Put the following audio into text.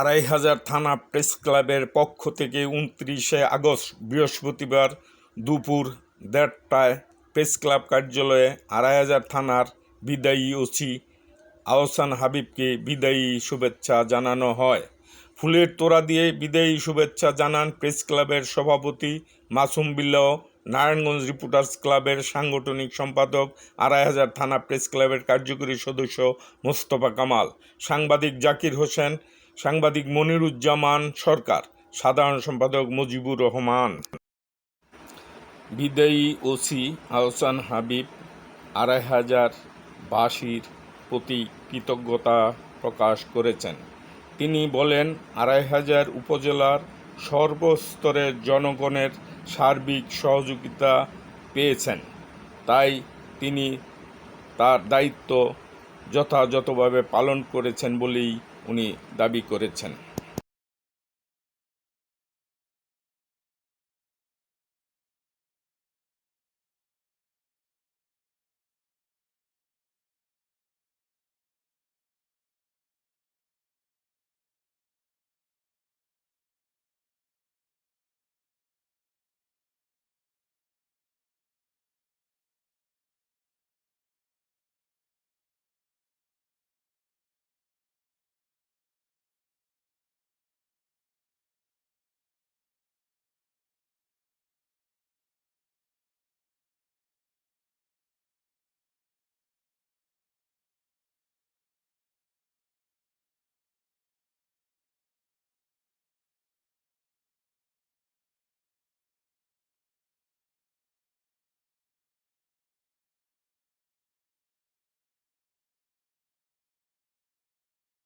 আড়াই হাজার থানা প্রেস ক্লাবের পক্ষ থেকে উনত্রিশে আগস্ট, বৃহস্পতিবার দুপুর দেড়টায় প্রেস ক্লাব কার্যালয়ে আড়াই হাজার থানার বিদায়ী ওসি আহসান হাবিবকে বিদায়ী শুভেচ্ছা জানানো হয়। ফুলের তোড়া দিয়ে বিদায়ী শুভেচ্ছা জানান প্রেস ক্লাবের সভাপতি মাসুম বিল্লাহ, নারায়ণগঞ্জ রিপোর্টার্স ক্লাবের সাংগঠনিক সম্পাদক, আড়াই হাজার থানা প্রেস ক্লাবের কার্যকরী সদস্য মোস্তফা কামাল, সাংবাদিক জাকির হোসেন সাংবাদিক মনিরুজ্জামান সরকার, সাধারণ সম্পাদক মুজিবুর রহমান। বিদায়ী ওসি আহসান হাবিব, আড়াই হাজার বাসীর প্রতি কৃতজ্ঞতা প্রকাশ করেছেন। তিনি বলেন, আড়াই হাজার উপজেলার সর্বস্তরের জনগণের সার্বিক সহযোগিতা পেয়েছেন। তাই তিনি তার দায়িত্ব যথাযথভাবে পালন করেছেন বলেই উনি দাবি করেছেন।